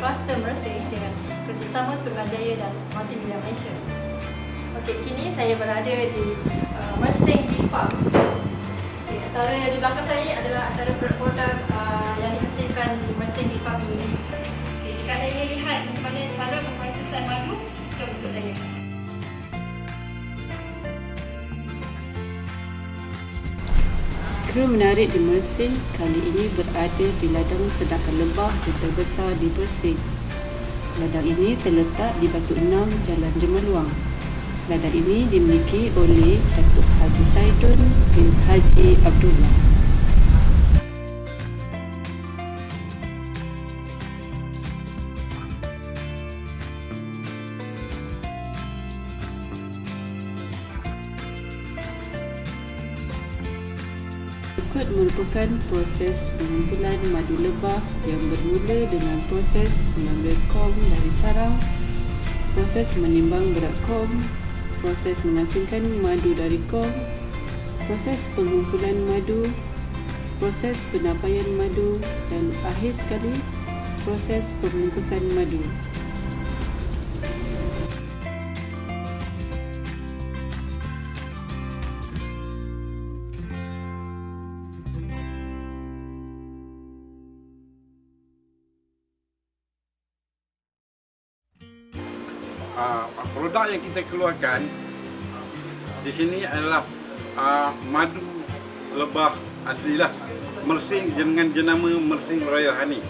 kluster Mersing dengan kerjasama Suruhanjaya dan Multimedia Malaysia. Okey, kini saya berada di uh, Mersing Bee Farm. Okay, antara di belakang saya adalah antara produk uh, yang dihasilkan di Mersing Bee Farm ini. Okay, jika anda lihat bagaimana cara Kru menarik di Mersing kali ini berada di ladang ternakan lebah yang terbesar di Mersing. Ladang ini terletak di Batu Enam, Jalan Jemeluang. Ladang ini dimiliki oleh Datuk Haji Saidun bin Haji Abdullah. Berikut merupakan proses pengumpulan madu lebah yang bermula dengan proses mengambil kom dari sarang, proses menimbang berat kom, proses mengasingkan madu dari kom, proses pengumpulan madu, proses penapaian madu dan akhir sekali proses pembungkusan madu. Uh, produk yang kita keluarkan di sini adalah uh, madu lebah asli lah mersing dengan jenama mersing royal honey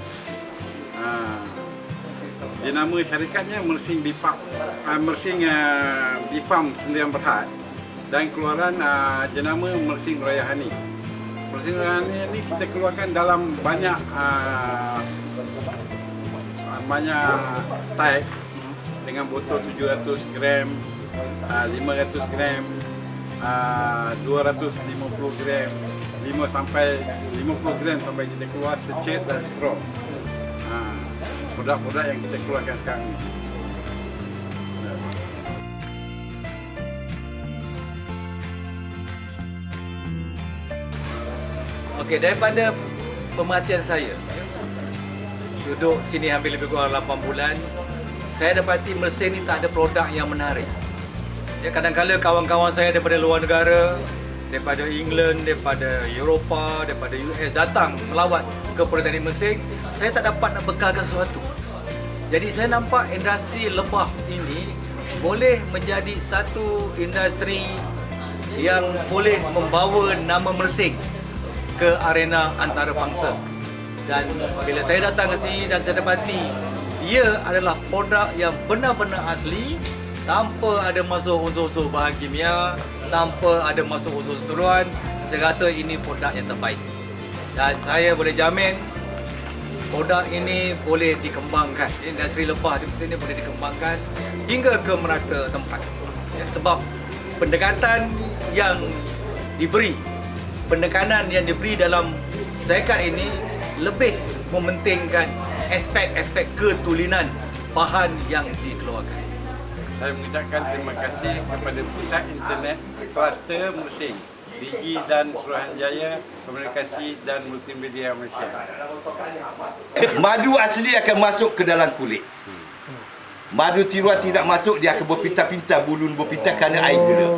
uh, jenama syarikatnya mersing bipap uh, mersing uh, bipam sendirian berhad dan keluaran uh, jenama mersing royal honey mersing royal honey ni kita keluarkan dalam banyak uh, banyak type dengan botol 700 gram, uh, 500 gram, uh, 250 gram, 5 sampai 50 gram sampai kita keluar secet dan straw. Uh, produk-produk yang kita keluarkan sekarang ni. Okey, daripada pemerhatian saya, duduk sini hampir lebih kurang 8 bulan, saya dapati mesin ni tak ada produk yang menarik. Ya, kadang-kadang kawan-kawan saya daripada luar negara, daripada England, daripada Eropah, daripada US datang melawat ke Politeknik Mersing, saya tak dapat nak bekalkan sesuatu. Jadi saya nampak industri lebah ini boleh menjadi satu industri yang boleh membawa nama Mersing ke arena antarabangsa. Dan bila saya datang ke sini dan saya dapati ia adalah produk yang benar-benar asli tanpa ada masuk unsur-unsur bahan kimia, tanpa ada masuk unsur turuan, saya rasa ini produk yang terbaik. Dan saya boleh jamin produk ini boleh dikembangkan. Industri lebah di sini boleh dikembangkan hingga ke merata tempat. Ya, sebab pendekatan yang diberi, pendekanan yang diberi dalam syarikat ini lebih mementingkan aspek-aspek ketulinan bahan yang dikeluarkan. Saya mengucapkan terima kasih kepada Pusat Internet Kluster Mersing, Digi dan Suruhanjaya Komunikasi dan Multimedia Malaysia. Madu asli akan masuk ke dalam kulit. Madu tiruan tidak masuk, dia akan berpinta-pinta, bulu berpinta kerana air gula.